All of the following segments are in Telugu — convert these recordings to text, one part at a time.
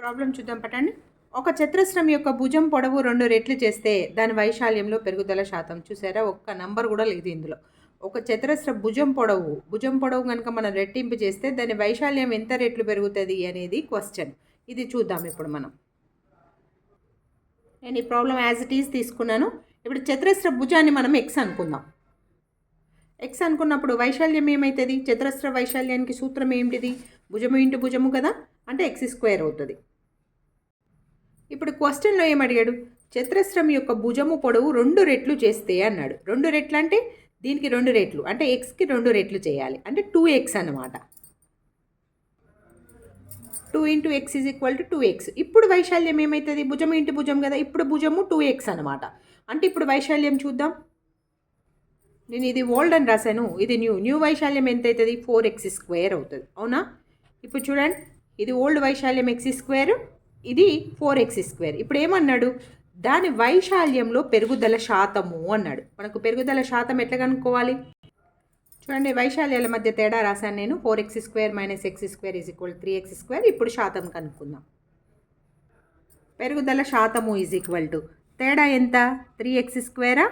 ప్రాబ్లం చూద్దాం పట్టండి ఒక చతురస్రం యొక్క భుజం పొడవు రెండు రెట్లు చేస్తే దాని వైశాల్యంలో పెరుగుదల శాతం. చూసారా? ఒక్క నంబర్ కూడా లేదు ఇందులో. ఒక చతురస్ర భుజం పొడవు భుజం పొడవు కనుక మనం రెట్టింపు చేస్తే దాని వైశాల్యం ఎంత రెట్లు పెరుగుతుంది అనేది క్వశ్చన్ ఇది చూద్దాం ఇప్పుడు మనం. నేను ఈ ప్రాబ్లం యాజ్ ఇట్ ఈజ్ తీసుకున్నాను. ఇప్పుడు చతురస్ర భుజాన్ని మనం ఎక్స్ అనుకుందాం. ఎక్స్ అనుకున్నప్పుడు వైశాల్యం ఏమవుతుంది చతురస్ర వైశాల్యానికి సూత్రం ఏంటిది? భుజము ఇంటి భుజము కదా? అంటే ఎక్స్ స్క్వేర్ అవుతుంది. ఇప్పుడు క్వశ్చన్లో ఏమడిగాడు? చతురస్రం యొక్క భుజము పొడవు రెండు రెట్లు చేస్తే అన్నాడు. రెండు రెట్లు అంటే దీనికి రెండు రెట్లు. అంటే ఎక్స్కి రెండు రెట్లు చేయాలి. అంటే టూ ఎక్స్ అన్నమాట. Two into x is equal to two x ఇప్పుడు వైశాల్యం ఏమవుతుంది భుజము ఇంటి భుజం కదా. ఇప్పుడు భుజము టూ ఎక్స్ అనమాట అంటే ఇప్పుడు వైశాల్యం చూద్దాం. నేను ఇది ఓల్డ్ అని రాశాను. ఇది న్యూ న్యూ వైశాల్యం ఎంత అవుతుంది ఫోర్ ఎక్స్ స్క్వేర్ అవుతుంది. అవునా? ఇప్పుడు చూడండి. ఇది ఓల్డ్ వైశాల్యం ఎక్స్ స్క్వేర్ ఇది ఫోర్ ఎక్స్ స్క్వేర్. ఇప్పుడు ఏమన్నాడు? దాని వైశాల్యంలో పెరుగుదల శాతము అన్నాడు. మనకు పెరుగుదల శాతం ఎట్లా కనుక్కోవాలి? చూడండి వైశాల్యాల మధ్య తేడా రాశాను నేను. Four x square minus x square is equal three x square. ఇప్పుడు శాతం కనుక్కుందాం. పెరుగుదల శాతము ఈజ్ ఈక్వల్ టు. తేడా ఎంత? Three X స్క్వేరా?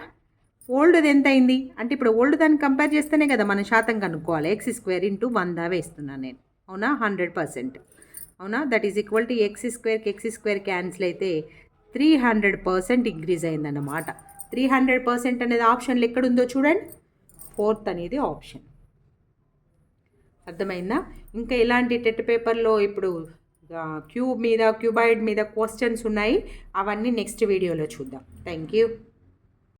ఓల్డ్ది ఎంత అయింది? అంటే ఇప్పుడు ఓల్డ్ దాన్ని కంపేర్ చేస్తేనే కదా మనం శాతం కనుక్కోవాలి. ఎక్స్ స్క్వేర్ ఇంటూ వంద వేస్తున్నాను నేను. అవునా? Hundred percent. అవునా? That is equal to x స్క్వేర్కి X square cancel అయితే త్రీ హండ్రెడ్ పర్సెంట్ ఇంక్రీజ్ అయిందన్నమాట. త్రీ హండ్రెడ్ పర్సెంట్ అనేది ఆప్షన్లు ఎక్కడుందో చూడండి. ఫోర్త్ అనేది ఆప్షన్ అర్థమైందా? ఇంకా ఇలాంటి టెట్ పేపర్లో ఇప్పుడు క్యూబ్ మీద క్యూబాయిడ్ మీద క్వశ్చన్స్ ఉన్నాయి? అవన్నీ నెక్స్ట్ వీడియోలో చూద్దాం. Thank you